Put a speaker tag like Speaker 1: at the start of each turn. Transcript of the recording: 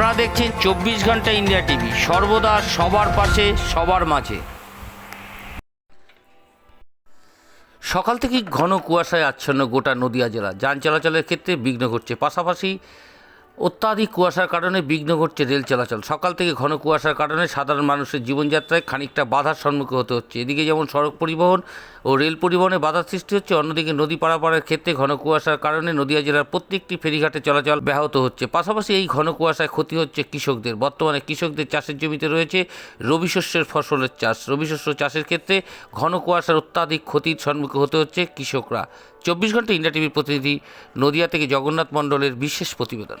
Speaker 1: আপনারা দেখছেন চব্বিশ ঘণ্টা ইন্ডিয়া টিভি। সর্বদা সবার পাশে, সবার মাঝে। সকাল থেকেই ঘন কুয়াশায় আচ্ছন্ন গোটা নদিয়া জেলা। যান চলাচলের ক্ষেত্রে বিঘ্ন ঘটছে। পাশাপাশি অত্যাধিক কুয়াশার কারণে বিঘ্ন ঘটছে রেল চলাচল। সকাল থেকে ঘন কুয়াশার কারণে সাধারণ মানুষের জীবনযাত্রায় খানিকটা বাধার সম্মুখীন হতে হচ্ছে। এদিকে যেমন সড়ক পরিবহন ও রেল পরিবহনে বাধার সৃষ্টি হচ্ছে। অন্যদিকে নদী পারাপারের ক্ষেত্রে ঘন কুয়াশার কারণে নদিয়া জেলার প্রত্যেকটি ফেরিঘাটে চলাচল ব্যাহত হচ্ছে। পাশাপাশি এই ঘন কুয়াশায় ক্ষতি হচ্ছে কৃষকদের। বর্তমানে কৃষকদের চাষের জমিতে রয়েছে রবি শস্যের ফসলের চাষ। রবি শস্য চাষের ক্ষেত্রে ঘন কুয়াশার অত্যাধিক ক্ষতির সম্মুখীন হতে হচ্ছে কৃষকরা। চব্বিশ ঘণ্টা ইন্ডিয়া টিভির প্রতিনিধি নদিয়া থেকে জগন্নাথ মণ্ডলের বিশেষ প্রতিবেদন।